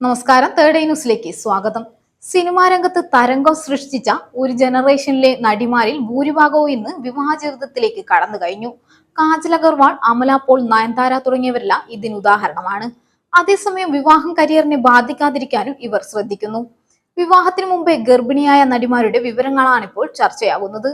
നമസ്കാരം. തേർഡ് ന്യൂസിലേക്ക് സ്വാഗതം. സിനിമാ രംഗത്ത് തരംഗം സൃഷ്ടിച്ച ഒരു ജനറേഷനിലെ നടിമാരിൽ ഭൂരിഭാഗവും ഇന്ന് വിവാഹ ജീവിതത്തിലേക്ക് കടന്നു കഴിഞ്ഞു. കാജൽ അഗർവാൾ അമല പോൾ നയൻതാര തുടങ്ങിയവരെല്ലാം ഇതിന് ഉദാഹരണമാണ്. അതേസമയം വിവാഹം കരിയറിനെ ബാധിക്കാതിരിക്കാനും ഇവർ ശ്രദ്ധിക്കുന്നു. വിവാഹത്തിന് മുമ്പേ ഗർഭിണിയായ നടിമാരുടെ വിവരങ്ങളാണ് ഇപ്പോൾ ചർച്ചയാകുന്നത്.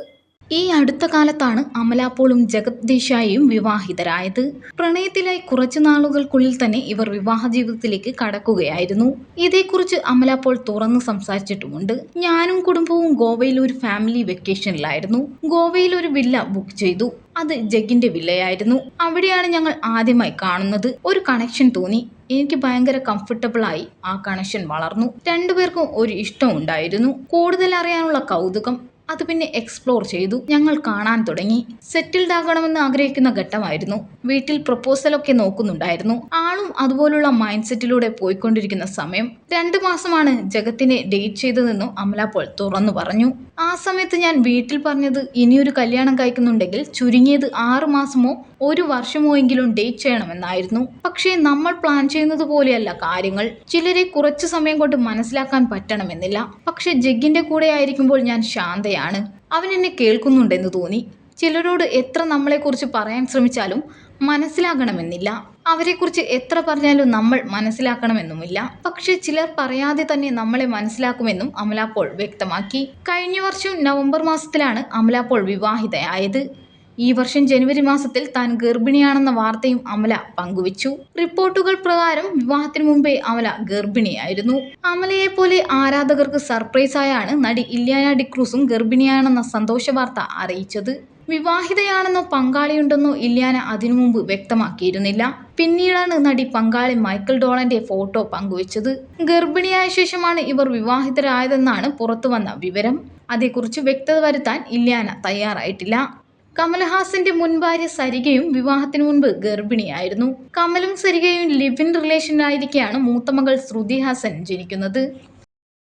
ഈ അടുത്ത കാലത്താണ് അമലാപോളും ജഗത് ദേശായിയും വിവാഹിതരായത്. പ്രണയത്തിലായി കുറച്ചു നാളുകൾക്കുള്ളിൽ തന്നെ ഇവർ വിവാഹ ജീവിതത്തിലേക്ക് കടക്കുകയായിരുന്നു. ഇതേക്കുറിച്ച് അമലാപോൾ തുറന്നു സംസാരിച്ചിട്ടുമുണ്ട്. ഞാനും കുടുംബവും ഗോവയിൽ ഒരു ഫാമിലി വെക്കേഷനിലായിരുന്നു. ഗോവയിൽ ഒരു വില്ല ബുക്ക് ചെയ്തു. അത് ജഗിന്റെ വില്ലയായിരുന്നു. അവിടെയാണ് ഞങ്ങൾ ആദ്യമായി കാണുന്നത്. ഒരു കണക്ഷൻ തോന്നി. എനിക്ക് ഭയങ്കര കംഫർട്ടബിൾ ആയി ആ കണക്ഷൻ വളർന്നു. രണ്ടുപേർക്കും ഒരു ഇഷ്ടം ഉണ്ടായിരുന്നു. കൂടുതൽ അറിയാനുള്ള കൗതുകം അത് പിന്നെ എക്സ്പ്ലോർ ചെയ്തു. ഞങ്ങൾ കാണാൻ തുടങ്ങി. സെറ്റിൽഡ് ആകണമെന്ന് ആഗ്രഹിക്കുന്ന ഘട്ടമായിരുന്നു. വീട്ടിൽ പ്രപ്പോസലൊക്കെ നോക്കുന്നുണ്ടായിരുന്നു. ആളും അതുപോലുള്ള മൈൻഡ് സെറ്റിലൂടെ പോയിക്കൊണ്ടിരിക്കുന്ന സമയം രണ്ടു മാസമാണ് ജഗത്തിനെ ഡേറ്റ് ചെയ്തതെന്നും അമലാപ്പോൾ തുറന്നു പറഞ്ഞു. ആ സമയത്ത് ഞാൻ വീട്ടിൽ പറഞ്ഞത് ഇനിയൊരു കല്യാണം കഴിക്കുന്നുണ്ടെങ്കിൽ ചുരുങ്ങിയത് ആറു മാസമോ ഒരു വർഷമോ എങ്കിലും ഡേറ്റ് ചെയ്യണമെന്നായിരുന്നു. പക്ഷേ നമ്മൾ പ്ലാൻ ചെയ്യുന്നത് പോലെയല്ല കാര്യങ്ങൾ. ചിലരെ കുറച്ചു സമയം കൊണ്ട് മനസ്സിലാക്കാൻ പറ്റണമെന്നില്ല. പക്ഷെ ജഗിന്റെ കൂടെ ആയിരിക്കുമ്പോൾ ഞാൻ ശാന്തയാണ് അവൻ എന്നെ കേൾക്കുന്നുണ്ടെന്ന് തോന്നി. ചിലരോട് എത്ര നമ്മളെക്കുറിച്ച് പറയാൻ ശ്രമിച്ചാലും മനസ്സിലാകണമെന്നില്ല. അവരെക്കുറിച്ച് എത്ര പറഞ്ഞാലും നമ്മൾ മനസ്സിലാക്കണമെന്നുമില്ല. പക്ഷെ ചിലർ പറയാതെ തന്നെ നമ്മളെ മനസ്സിലാക്കുമെന്നും അമലാപ്പോൾ വ്യക്തമാക്കി. കഴിഞ്ഞ വർഷം നവംബർ മാസത്തിലാണ് അമലാപ്പോൾ വിവാഹിതയായത്. ഈ വർഷം ജനുവരി മാസത്തിൽ താൻ ഗർഭിണിയാണെന്ന വാർത്തയും അമല പങ്കുവച്ചു. റിപ്പോർട്ടുകൾ പ്രകാരം വിവാഹത്തിന് മുമ്പേ അമല ഗർഭിണിയായിരുന്നു. അമലയെ പോലെ ആരാധകർക്ക് സർപ്രൈസായാണ് നടി ഇല്യാന ഡിക്രൂസും ഗർഭിണിയാണെന്ന സന്തോഷ വാർത്ത അറിയിച്ചത്. വിവാഹിതയാണെന്നോ പങ്കാളിയുണ്ടെന്നോ ഇല്യാന അതിനു മുമ്പ് വ്യക്തമാക്കിയിരുന്നില്ല. പിന്നീടാണ് നടി പങ്കാളി മൈക്കിൾ ഡോളന്റെ ഫോട്ടോ പങ്കുവച്ചത്. ഗർഭിണിയായ ശേഷമാണ് ഇവർ വിവാഹിതരായതെന്നാണ് പുറത്തുവന്ന വിവരം. അതേക്കുറിച്ച് വ്യക്തത വരുത്താൻ ഇല്യാന തയ്യാറായിട്ടില്ല. കമൽഹാസന്റെ മുൻ ഭാര്യ സരികയും വിവാഹത്തിന് മുൻപ് ഗർഭിണിയായിരുന്നു. കമലും സരികയും ലിവ് ഇൻ റിലേഷനിലായിരിക്കെയാണ് മൂത്തമകൾ ശ്രുതി ഹാസൻ ജനിക്കുന്നത്.